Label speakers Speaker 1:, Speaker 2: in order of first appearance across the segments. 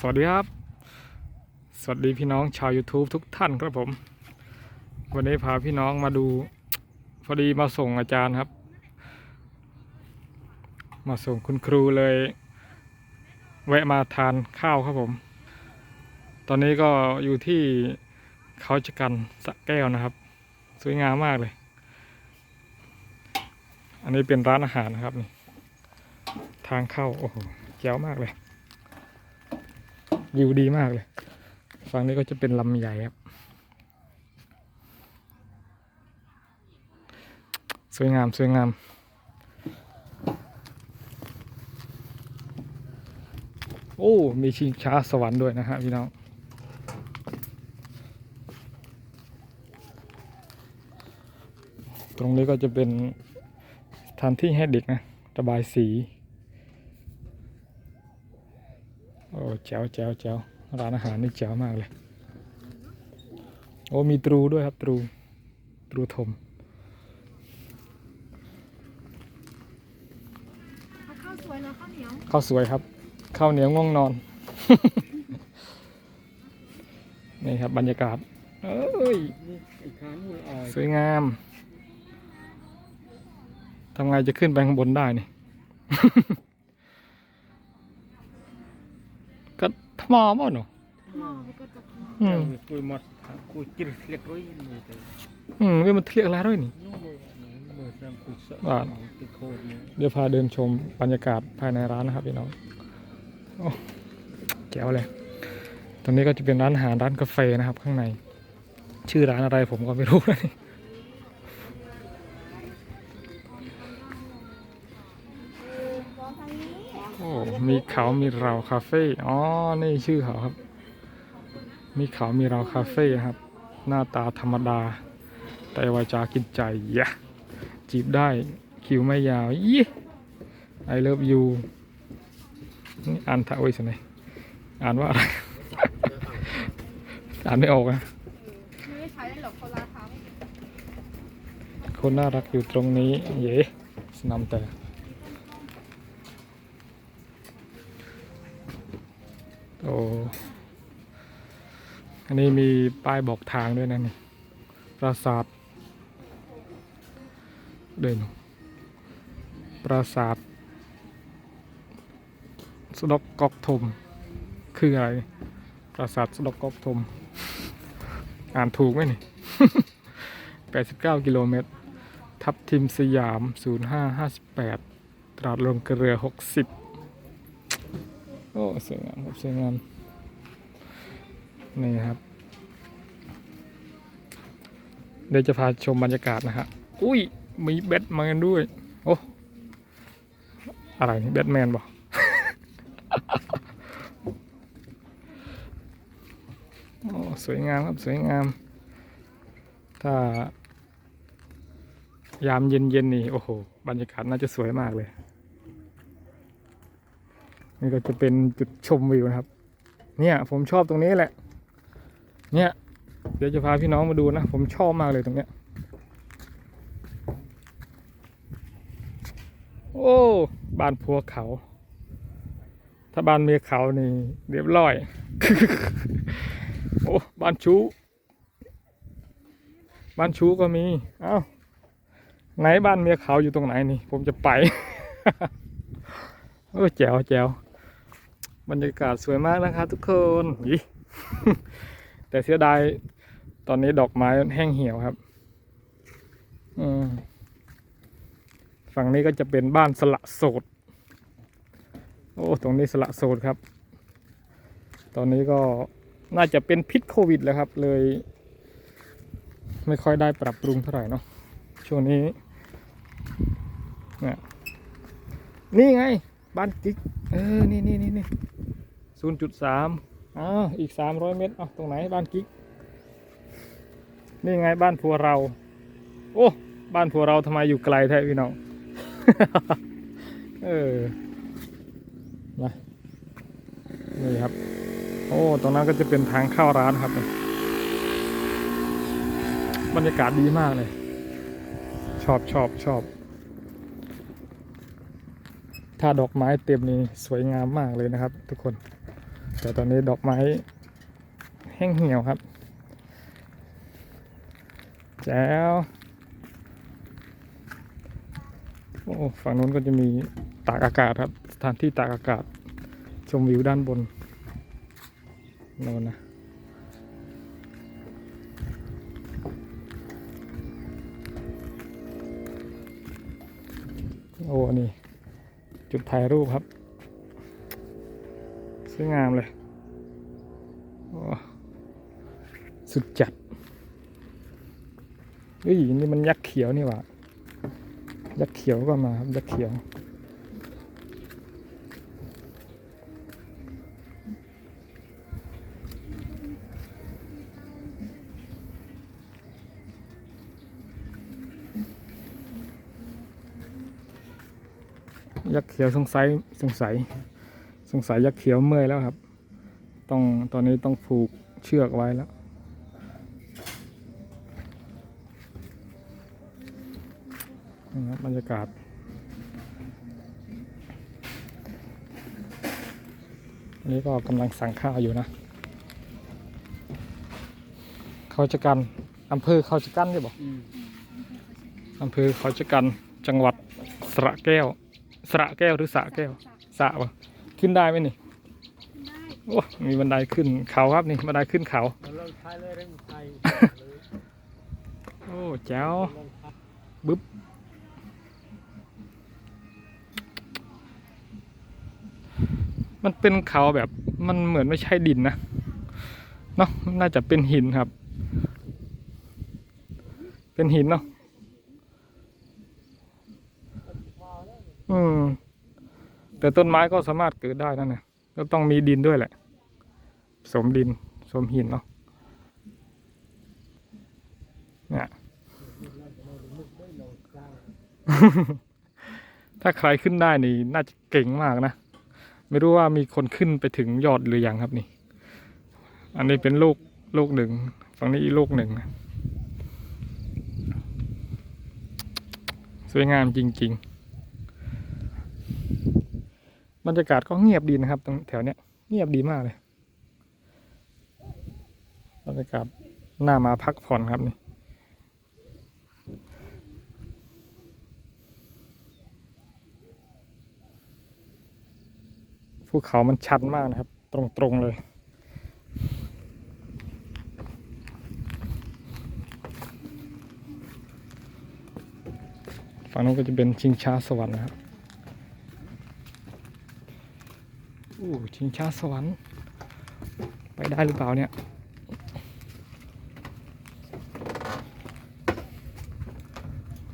Speaker 1: สวัสดีครับ สวัสดีพี่น้องชาว YouTube ทุกท่านครับผม วันนี้พาพี่น้องมาดู พอดีมาส่งอาจารย์ครับ มาส่งคุณครูเลย แวะมาทานข้าวครับผม ตอนนี้ก็อยู่ที่เขาชะกันสะแก้วนะครับ สวยงามมากเลย อันนี้เป็นร้านอาหารนะครับนี่ทางเข้า โอ้โหแจ๋วมากเลย วิวดีมากเลย ฝั่งนี้ก็จะเป็นลำใหญ่ครับ สวยงามสวยงามโอ้ มีชิงช้าสวรรค์ด้วยนะฮะพี่น้อง ตรงนี้ก็จะเป็นสถานที่ให้เด็กนะระบายสี โอ้แจ๋วแจ๋วแจ๋วร้านอาหารนี่แจ๋วมากเลย โอ้มีตรูด้วยครับตรู ตรูธม
Speaker 2: ข้าวสวยหรอข้าวเหนียว
Speaker 1: ข้าวสวยครับข้าวเหนียวง่วงนอน นี่ครับบรรยากาศเอ้ย
Speaker 3: อีกครั้งมืออ่อย
Speaker 1: สวยงามทำไงจะขึ้นไปข้างบนได้นี่ ก็ทมอมอะหนู
Speaker 2: หม้อมันก็จะ
Speaker 1: อืม
Speaker 3: คุยหมดคุยจิรเล็กร้อยนี่แต่
Speaker 1: อืมเว้ยมันเทียกอะไรด้วยนี่
Speaker 3: นู่นเลยมือซ้ำคุยเส
Speaker 1: อ่า
Speaker 3: ติดโคตรเนี่ย
Speaker 1: เดี๋ยวพาเดินชมบรรยากาศภายในร้านนะครับพี่น้องโอ้แจ๋วเลยตรงนี้ก็จะเป็นร้านอาหารร้านกาแฟนะครับ ข้างใน ชื่อร้านอะไรผมก็ไม่รู้นะนี่ มีเขามีเราคาเฟ่อ๋อนี่ชื่อเขาครับ มีเขามีเราคาเฟ่ครับ หน้าตาธรรมดา แต่วาจากินใจยะจีบได้คิวไม่ยาวยี่ I love you นี่อ่านทะโอ้ยสิไหนอ่านว่าอะไรอ่านไม่ออกนะคนน่ารักอยู่ตรงนี้ เย้สนามแต่ โอ้อันนี้มีป้ายบอกทางด้วยนะนี่ปราสาทเดินปราสาทสดกกอกทม คืออะไร ปราสาทสดกกอกทม อ่านถูกไหมนี่ 89 กิโลเมตร ทับทิมสยาม 0558 ตราดลงเกลือ 60 โอ้สวยงามครับสวยงามนี่ครับเดี๋ยวจะพาชมบรรยากาศนะฮะอุ้ยมีแบทแมนด้วย โอ้อะไรนี่แบทแมนบอกโอ้สวยงามครับสวยงาม ถ้า ยามเย็นๆนี่ โอ้โห บรรยากาศน่าจะสวยมากเลย นี่ก็จะเป็นจุดชมวิวนะครับ เนี่ยผมชอบตรงนี้แหละ เนี่ย เดี๋ยวจะพาพี่น้องมาดูนะ ผมชอบมากเลยตรงเนี้ย โอ้บ้านพัวเขา ถ้าบ้านเมียเขานี่เรียบร้อย โอ้บ้านชูบ้านชูก็มี เอ้า ไหนบ้านเมียเขาอยู่ตรงไหนนี่ ผมจะไป โอ้แจ๋วแจ๋ว บรรยากาศสวยมากนะครับทุกคนอิแต่เสียดายตอนนี้ดอกไม้แห้งเหี่ยวครับอืมฝั่งนี้ก็จะเป็นบ้านสละโสด โอ้ ตรงนี้สละโสดครับ ตอนนี้ก็น่าจะเป็นพิษโควิดแล้วครับ เลย ไม่ค่อยได้ปรับปรุงเท่าไหร่เนาะ ช่วงนี้เนี่ยนี่ไง บ้านกิ๊กเออนี่นี่นี่นี่ศูนย์จุดสามอ้าวอีกสามร้อยเมตรเอ้าตรงไหนบ้านกิ๊กนี่ไงบ้านผัวเรา โอ้บ้านผัวเราทำไมอยู่ไกลแท้พี่น้องเออนะนี่ครับ โอ้ตรงนั้นก็จะเป็นทางเข้าร้านครับบรรยากาศดีมากเลย ชอบชอบชอบ ถ้าดอกไม้เต็มนี่สวยงามมากเลยนะครับ ทุกคน แต่ตอนนี้ดอกไม้แห้งเหี่ยวครับแจ๋วโอ้ฝั่งนู้นก็จะมีตากอากาศครับ สถานที่ตากอากาศ ชมวิวด้านบนน่นนะโอ้นี่ จุดถ่ายรูปครับสวยงามเลย สุดจัดเฮ้ยนี่มันยักษ์เขียวนี่หว่ายักษ์เขียวก็มาครับยักษ์เขียว ยักษ์เขียวสงสัยสงสัย สงสัยยักษ์เขียวเมื่อยแล้วครับ ต้องตอนนี้ต้องผูกเชือกไว้แล้วนี่ครับบรรยากาศ อันนี้ก็กำลังสั่งข้าวอยู่นะ เขาจะกันอำเภอเขาจะกันใช่บอก
Speaker 3: อืม
Speaker 1: อำเภอเขาจะกันจังหวัดสระแก้ว สระแก้วหรือสระแก้วสระปะขึ้นได้ไหมนี่
Speaker 2: ได้
Speaker 1: โอ้มีบันไดขึ้นเขาครับนี่บันไดขึ้นเขา
Speaker 3: เอาลองทายเลยเร่งไทย
Speaker 1: โอ้แจ๋ว
Speaker 3: ลองทาย
Speaker 1: บึ๊บมันเป็นเขาแบบมันเหมือนไม่ใช่ดินนะเนาะน่าจะเป็นหินครับ เป็นหินเนาะ อืม แต่ต้นไม้ก็สามารถเกิดได้นั่นนะก็ต้องมีดินด้วยแหละ สมดิน สมหินเนาะเนี่ยถ้าใครขึ้นได้นี่ น่าจะเก่งมากนะ ไม่รู้ว่ามีคนขึ้นไปถึงยอดหรือยังครับนี่ อันนี้เป็นลูกลูกหนึ่งฝั่งนี้อีกลูกหนึ่งนะสวยงามจริง ๆ บรรยากาศก็เงียบดีนะครับ ตรงแถวเนี้ยเงียบดีมากเลย บรรยากาศน่ามาพักผ่อนครับนี่ภูเขามันชันมากนะครับ ตรงๆเลยฝั่งนู้นก็จะเป็นชิงช้าสวรรค์นะครับโอ้ ชิงช้าสวรรค์ ไปได้หรือเปล่าเนี่ย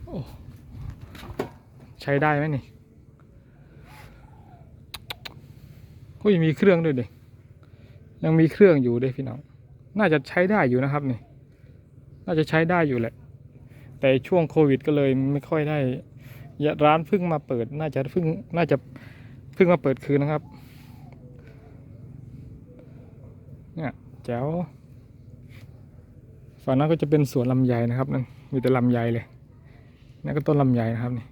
Speaker 1: โอ้ ใช้ได้ไหมนี่ก็ยังมีเครื่องด้วยเด็ยังมีเครื่องอยู่เด้พี่น้อง น่าจะใช้ได้อยู่นะครับนี่ น่าจะใช้ได้อยู่แหละ แต่ช่วงโควิดก็เลยไม่ค่อยได้ยะร้านเพิ่งมาเปิด น่าจะเพิ่ง น่าจะเพิ่งมาเปิดคืนนะครับ เนี่ยแจ๋วฝั่งนั้นก็จะเป็นสวนลำไยนะครับนั่นมีแต่ลำไยเลยนั่นก็ต้นลำไยนะครับนี่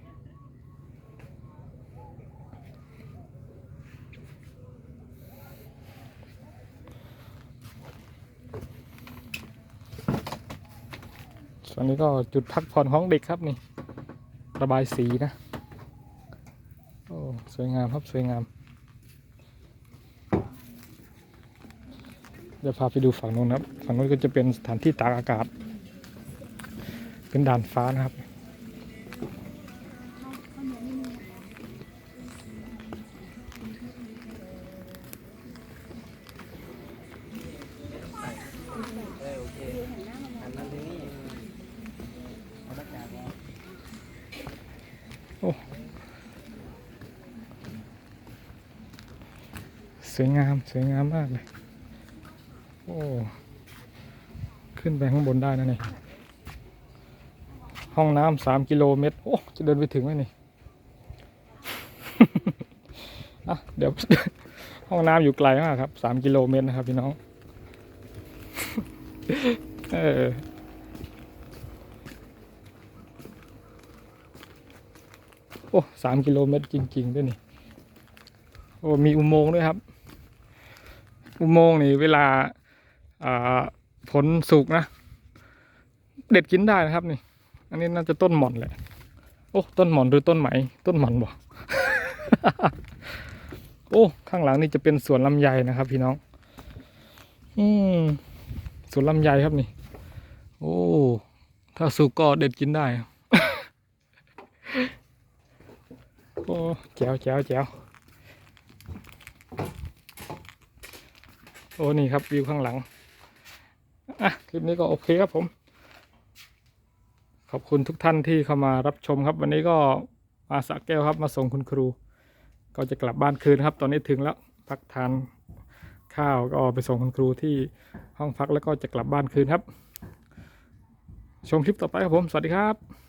Speaker 1: ส่วนนี้ก็จุดพักผ่อนของเด็กครับนี่ ระบายสีนะ โอ้ สวยงามครับ สวยงาม เดี๋ยวพาไปดูฝั่งนู้นครับ ฝั่งนู้นก็จะเป็นสถานที่ตากอากาศ เป็นด่านฟ้านะครับ
Speaker 3: โอ้
Speaker 1: สวยงาม สวยงามมากเลย โอ้ขึ้นไปข้างบนได้นะนี่ห้องน้ำสามกิโลเมตร โอ้ จะเดินไปถึงไหมนี่อะเดี๋ยว ห้องน้ำอยู่ไกลมากครับสามกิโลเมตรนะครับพี่น้อง เออโอ้สามกิโลเมตรจริง ๆ ด้วยนี่ โอ้ มีอุโมงค์ด้วยครับ อุโมงค์นี่เวลา ผลสุกนะ เด็ดกินได้นะครับนี่ อันนี้น่าจะต้นหม่อนแหละ โอ้ต้นหม่อนหรือต้นไหม ต้นหม่อนบ่โอ้ข้างหลังนี่จะเป็นสวนลำไยนะครับ พี่น้อง อืมสวนลำไยครับนี่ โอ้ถ้าสุกก็เด็ดกินได้โอ้แจ๋วแจ๋วแจ๋วโอ้นี่ครับวิวข้างหลัง อะคลิปนี้ก็โอเคครับผม ขอบคุณทุกท่านที่เข้ามารับชมครับ วันนี้ก็มาสระแก้วครับ มาส่งคุณครู ก็จะกลับบ้านคืนครับ ตอนนี้ถึงแล้วพักทานข้าวก็ไปส่งคุณครูที่ห้องพักแล้วก็จะกลับบ้านคืนครับ ชมคลิปต่อไปครับผม สวัสดีครับ